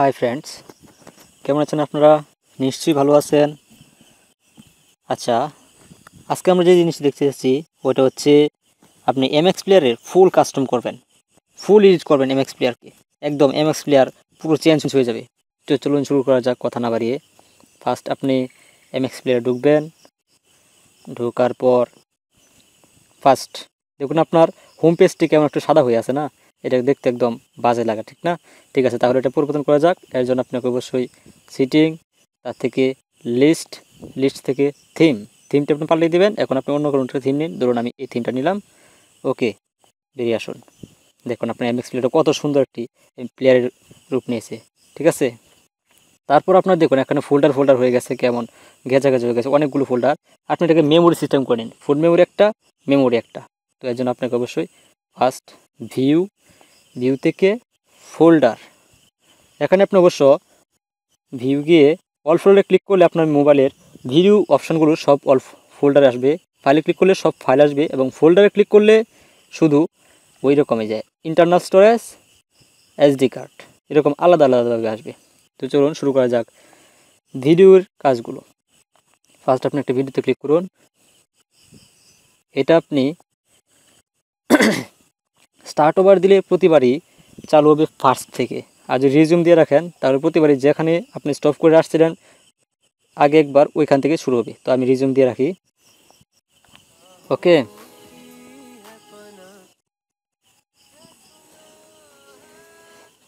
Hi friends কেমন আছেন আপনারা? নিশ্চয়ই ভালো আছেন। আচ্ছা আজকে আমরা যে জিনিস দেখতে যাচ্ছি ওটা হচ্ছে আপনি এমএক্স প্লেয়ারের ফুল কাস্টম করবেন। ফুল এডিট করবেন এমএক্স প্লেয়ারকে একদম এমএক্স প্লেয়ার পুরো চেঞ্জ হয়ে যাবে। তো চলুন শুরু করা যাক, কথা না বাড়িয়ে। ফার্স্ট আপনি এমএক্স প্লেয়ারে ঢুকবেন। ঢোকার পর ফার্স্ট দেখুন আপনার হোম পেজটি কেমন একটু সাদা হয়ে আছে না? এটা দেখতে একদম বাজে লাগা, ঠিক না? ঠিক আছে, তাহলে এটা পরিবর্তন করা যাক। এর জন্য আপনাকে অবশ্যই সিটিং তার থেকে লিস্ট লিস্ট থেকে থিম থিমটা আপনি পাল্টে দেবেন। এখন আপনি অন্য কোনো থিম নিন। ধরুন আমি এই থিমটা নিলাম। ওকে, বেরিয়ে আসুন। দেখুন আপনার এমএক্স প্লেয়ারটা কত সুন্দর একটি প্লেয়ারের রূপ নিয়েছে, ঠিক আছে? তারপর আপনার দেখুন, এখানে ফোল্ডার ফোল্ডার হয়ে গেছে কেমন? ঘেঁচা ঘেঁচা হয়ে গেছে অনেকগুলো ফোল্ডার আপনি এটাকে মেমোরি সিস্টেম করে নিন। ফুল মেমোরি একটা মেমোরি একটা। তো এর জন্য আপনাকে অবশ্যই ফার্স্ট ভিউ ভিউ থেকে ফোল্ডার এখানে আপনি অবশ্য ভিউ গিয়ে অল ফোল্ডারে ক্লিক করলে আপনার মোবাইলের ভিডিও অপশানগুলো সব অল ফোল্ডারে আসবে। ফাইলে ক্লিক করলে সব ফাইল আসবে এবং ফোল্ডারে ক্লিক করলে শুধু ওই রকমই যায় ইন্টারনাল স্টোরেজ এসডি কার্ড এরকম আলাদা আলাদাভাবে আসবে। তো চলুন শুরু করা যাক ভিডিওর কাজগুলো। ফার্স্ট আপনি একটা ভিডিওতে ক্লিক করুন। এটা আপনি স্টার্ট ওভার দিলে প্রতিবারই চালু হবে ফার্স্ট থেকে। আর যদি রিজিউম দিয়ে রাখেন, তাহলে প্রতিবারই যেখানে আপনি স্টপ করে আসছিলেন, আগে একবার ওইখান থেকে শুরু হবে। তো আমি রিজিউম দিয়ে রাখি। ওকে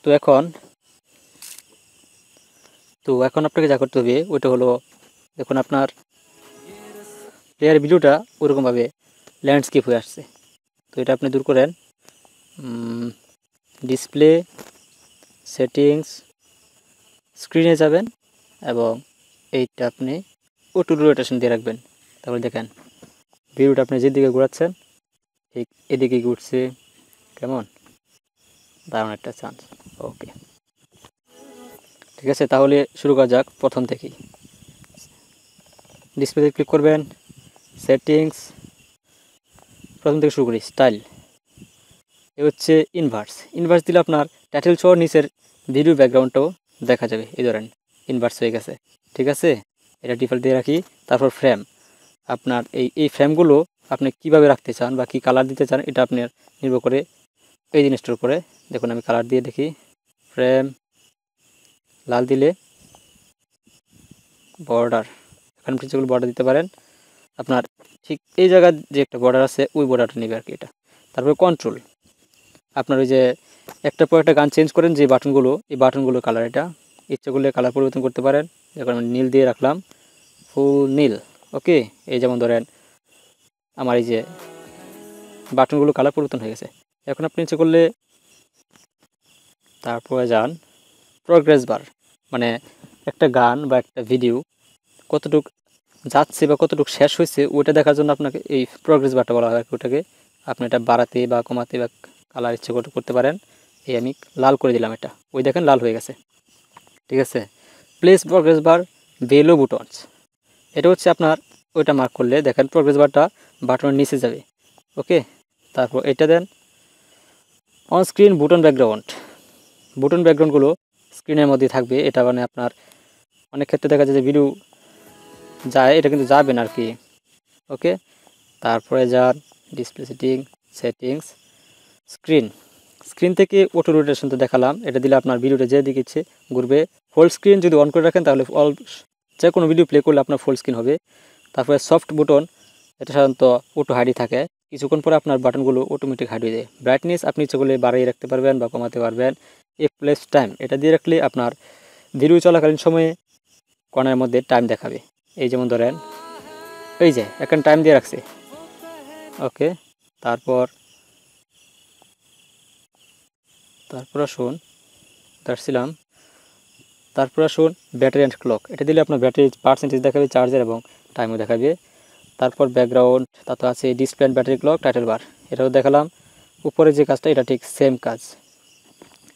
তো এখন তো এখন আপনাকে যা করতে হবে, ওইটা হলো, দেখুন আপনার প্লেয়ার ভিডিওটা ওরকমভাবে ল্যান্ডস্কেপ হয়ে আসছে। তো এটা আপনি দূর করেন। ডিসপ্লে সেটিংস স্ক্রিনে যাবেন এবং এইটা আপনি ওটু রোটেশন দিয়ে রাখবেন। তারপরে দেখেন ভিডিওটা আপনি যেদিকে ঘোরাচ্ছেন, ঠিক এদিকে ঘুরছে। কেমন? দারুণ একটা চান্স ওকে ঠিক আছে, তাহলে শুরু করা যাক প্রথম থেকেই। ডিসপ্লেতে ক্লিক করবেন সেটিংস প্রথম থেকে শুরু করি স্টাইল এ হচ্ছে ইনভার্স ইনভার্স দিলে আপনার টাইটেল শোর নিচের ভিডিও ব্যাকগ্রাউন্ডটাও দেখা যাবে। এই ধরেন ইনভার্স হয়ে গেছে। ঠিক আছে? এটা ডিফল্ট দিয়ে রাখি। তারপর ফ্রেম আপনার এই এই ফ্রেমগুলো আপনি কীভাবে রাখতে চান বা কি কালার দিতে চান, এটা আপনার নির্ভর করে এই জিনিসটার উপরে। দেখুন, আমি কালার দিয়ে দেখি। ফ্রেম লাল দিলে বর্ডার এখানে যেগুলো বর্ডার দিতে পারেন, আপনার ঠিক এই জায়গার যে একটা বর্ডার আছে, ওই বর্ডারটা নেবে আর কি এটা। তারপরে কন্ট্রোল আপনার ওই যে একটা পর একটা গান চেঞ্জ করেন যে বাটনগুলো, এই বাটনগুলো কালার এটা। ইচ্ছে করলে কালার পরিবর্তন করতে পারেন। দেখুন আমি নীল দিয়ে রাখলাম। ফুল নীল ওকে এই যেমন ধরেন, আমার এই যে বাটনগুলো কালার পরিবর্তন হয়ে গেছে। এখন আপনি ইচ্ছে করলে তারপরে যান প্রগ্রেস বার মানে একটা গান বা একটা ভিডিও কতটুক যাচ্ছে বা কতটুকু শেষ হয়েছে, ওইটা দেখার জন্য আপনাকে এই প্রগ্রেস বারটা বলা হয় ওটাকে আপনি এটা বাড়াতে বা কমাতে বা কালার ইচ্ছে করতে পারেন। এই আমি লাল করে দিলাম এটা। ওই দেখেন লাল হয়ে গেছে। ঠিক আছে? Place progress bar below buttons এটা হচ্ছে আপনার ওইটা মার্ক করলে দেখেন প্রগ্রেস বারটা বাটনের নিচে যাবে। ওকে তারপর এটা দেন। On screen button background button ব্যাকগ্রাউন্ডগুলো স্ক্রিনের মধ্যে থাকবে। এটা মানে আপনার অনেক ক্ষেত্রে দেখা যায় যে ভিডিও যায়, এটা কিন্তু যাবে না আর কি। ওকে তারপরে যান display setting settings screen. Screen থেকে অটো রোটেশন তো দেখালাম। এটা দিলে আপনার ভিডিওটা যে দিকে ইচ্ছে ঘুরবে। ফুল স্ক্রিন যদি অন করে রাখেন, তাহলে অল যে কোনো ভিডিও প্লে করলে আপনার ফুল স্ক্রিন হবে। তারপরে সফট বুটন এটা সাধারণত অটো হাইডি থাকে। কিছুক্ষণ পরে আপনার বাটনগুলো অটোমেটিক হাইড হয়ে যায়। ব্রাইটনেস আপনি ইচ্ছে করলে বাড়িয়ে রাখতে পারবেন বা কমাতে পারবেন। এ প্লেস টাইম এটা দিয়ে রাখলে আপনার ভিডিও চলাকালীন সময়ে কর্নারের মধ্যে টাইম দেখাবে। এই যেমন ধরেন, এই যে, এখন টাইম দিয়ে রাখছে। ওকে তারপর তারপর আসুন, দাঁড়ছিলাম। তারপর আসুন ব্যাটারি অ্যান্ড ক্লক এটা দিলে আপনার ব্যাটারি পার্সেন্টেজ দেখাবে চার্জার এবং টাইমও দেখাবে। তারপর ব্যাকগ্রাউন্ড তারপর আছে display and battery clock title bar এটাও দেখালাম। উপরে যে কাজটা, এটা ঠিক সেম কাজ।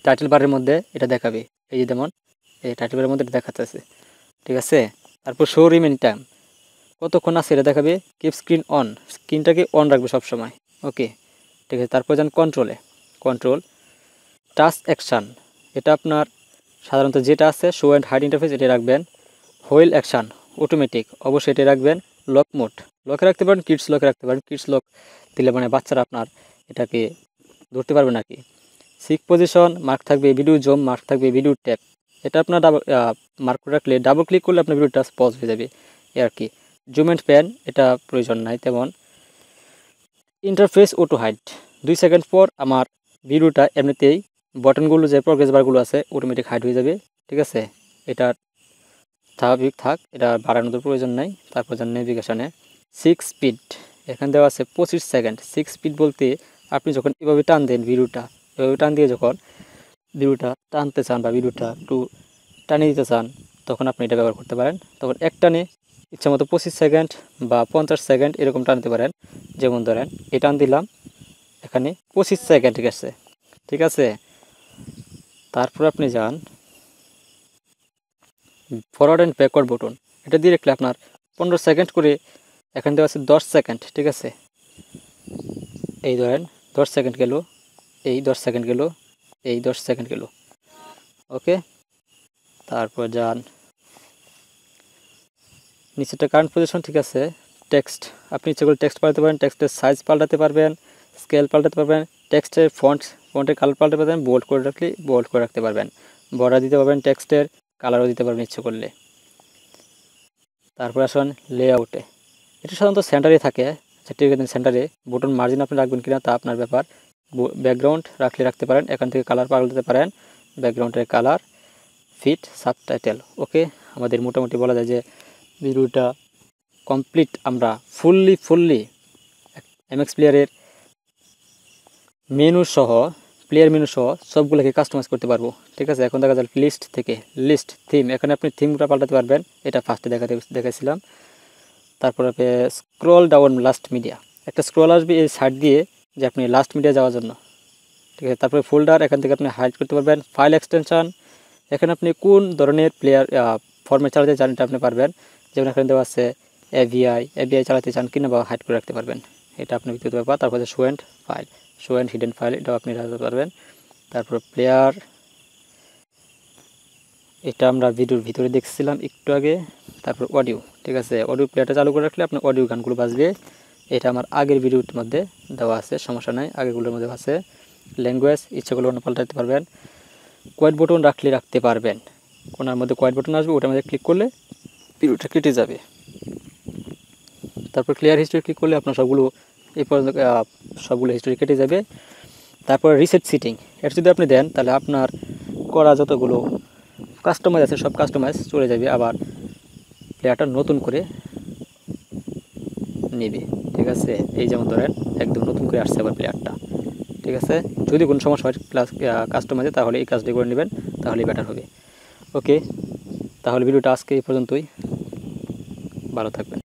টাইটেল বারের মধ্যে এটা দেখাবে। এই যে যেমন, এই টাইটেল বারের মধ্যে এটা দেখাচ্ছে ঠিক আছে? তারপর শো রিমেন টাইম কতক্ষণ আছে এটা দেখাবে? কিপ স্ক্রিন অন স্ক্রিনটাকে অন রাখবে সবসময়। ওকে ঠিক আছে? তারপর যান কন্ট্রোলে কন্ট্রোল টাচ অ্যাকশান। এটা আপনার সাধারণত যেটা আছে শো অ্যান্ড হাইড ইন্টারফেস এটা রাখবেন। হোয়েল অ্যাকশান অটোমেটিক অবশ্যই এটা রাখবেন। লক মোড লকে রাখতে পারেন কিডস লকে রাখতে পারেন। কিডস লক দিলে মানে বাচ্চারা আপনার এটাকে ধরতে পারবে না কি সিক পজিশন মার্ক থাকবে ভিডিও জম মার্ক থাকবে ভিডিও ট্যাপ এটা আপনার ডাবল মার্ক করে রাখলে ডাবল ক্লিক করলে আপনার ভিডিওটা পজ হয়ে যাবে। এ আর কি। জুম অ্যান্ড প্যান এটা প্রয়োজন নাই, তেমন। ইন্টারফেস অটো হাইড দুই সেকেন্ড পর আমার ভিডিওটা এমনিতেই বটনগুলো যে প্রগ্রেস বারগুলো আছে অটোমেটিক হাইড হয়ে যাবে, ঠিক আছে? এটা স্বাভাবিক থাক, এটা বাড়ানোর প্রয়োজন নাই, তারপর যান নেভিগেশনে সিক্স স্পিড এখানে দেওয়া আছে পঁচিশ সেকেন্ড সিক্স স্পিড বলতে আপনি যখন এভাবে টান দেন ভিডিওটা, এভাবে টান দিয়ে যখন ভিডিওটা টানতে চান বা ভিডিওটা একটু টানিয়ে দিতে চান, তখন আপনি এটা ব্যবহার করতে পারেন। তখন এক টানে ইচ্ছা মতো পঁচিশ সেকেন্ড বা পঞ্চাশ সেকেন্ড এরকম টানতে পারেন। যেমন ধরেন, এই টান দিলাম, এখানে পঁচিশ সেকেন্ড আছে ঠিক আছে? তারপর আপনি যান। ফরওয়ার্ড অ্যান্ড ব্যাকওয়ার্ড বটন এটা দিয়ে রাখলে আপনার পনেরো সেকেন্ড করে এখান থেকে আছে দশ সেকেন্ড ঠিক আছে? এই ধরেন দশ সেকেন্ড গেল, এই দশ সেকেন্ড গেল, এই দশ সেকেন্ড গেল। ওকে? তারপর যান। নিচেটা কারেন্ট পজিশন ঠিক আছে? টেক্সট আপনি ইচ্ছে করে টেক্সট পাল্টাতে পারেন টেক্সটের সাইজ পাল্টাতে পারবেন স্কেল পাল্টাতে পারবেন টেক্সটের ফন্ট ফন্টের কালার পাল্টাতে পারবেন বোল্ড করে রাখলে বোল্ড করে রাখতে পারবেন। বর্ডার দিতে পারবেন টেক্সটের কালারও দিতে পারবেন ইচ্ছে করলে। তারপর আসুন লেআউটে এটা সাধারণত সেন্টারে থাকে আছে সেন্টারে বটন মার্জিন আপনি রাখবেন কিনা তা আপনার ব্যাপার। ব্যাকগ্রাউন্ড রাখলে রাখতে পারেন, এখান থেকে কালার পাল্টাতে পারেন। ব্যাকগ্রাউন্ডের কালার ফিট সাবটাইটেল ওকে আমাদের মোটামুটি বলা যায় যে ভিডিওটা কমপ্লিট আমরা ফুললি ফুললি এমএক্স প্লেয়ারের মেনু সহ প্লেয়ার মেনু সহ সবগুলোকে কাস্টমাইজ করতে পারব। ঠিক আছে? এখন দেখা যায় লিস্ট থেকে। লিস্ট থিম এখানে আপনি থিমটা পাল্টাতে পারবেন। এটা ফার্স্টে দেখাতে দেখাইছিলাম। তারপরে স্ক্রল ডাউন লাস্ট মিডিয়া একটা স্ক্রল আসবে এই সাইড দিয়ে যে আপনি লাস্ট মিডিয়া যাওয়ার জন্য। ঠিক আছে? তারপরে ফোল্ডার এখান থেকে আপনি হাইড করতে পারবেন। ফাইল এক্সটেনশন এখানে আপনি কোন ধরনের প্লেয়ার ফর্মে চালাতে চান এটা আপনি পারবেন। যেমন এখানে দেওয়া আছে এভিআই এভিআই চালাতে চান কিনা বা হাইড করে রাখতে পারবেন। এটা আপনি ব্যক্তিগত ব্যাপার তারপরে show and file show and hidden file এটাও আপনি রাখতে পারবেন। তারপর প্লেয়ার এটা আমরা ভিডিওর ভিতরে দেখছিলাম একটু আগে। তারপর অডিও ঠিক আছে? অডিও প্লেয়ারটা চালু করে রাখলে আপনার অডিও গানগুলো বাজবে। এটা আমার আগের ভিডিওর মধ্যে দেওয়া আছে, সমস্যা নাই, আগেরগুলোর মধ্যে আছে। ল্যাঙ্গুয়েজ ইচ্ছাগুলো অন্য পাল্টাতে পারবেন। কোয়াইট বটন রাখলে রাখতে পারবেন। কোনার মধ্যে কোয়াইট বটন আসবে, ওটার মধ্যে ক্লিক করলে ভিডিওটা কেটে যাবে। তারপর ক্লিয়ার হিস্ট্রি ক্লিক করলে আপনার সবগুলো এই পর্যন্ত সবগুলো হিস্ট্রি কেটে যাবে। তারপর রিসেট সিটিং এটা যদি আপনি দেন, তাহলে আপনার করা যতগুলো কাস্টমাইজ আছে, সব কাস্টমাইজ চলে যাবে। আবার প্লেয়ারটা নতুন করে নেবে। ঠিক আছে? এই যেমন ধরেন, একদম নতুন করে আসছে আবার প্লেয়ারটা ঠিক আছে? যদি কোনো সমস্যা হয় প্লাস কাস্টমাইজে তাহলে এই কাজটি করে নেবেন তাহলে বেটার হবে। ওকে তাহলে ভিডিওটা আজকে এই পর্যন্তই। ভালো থাকবেন।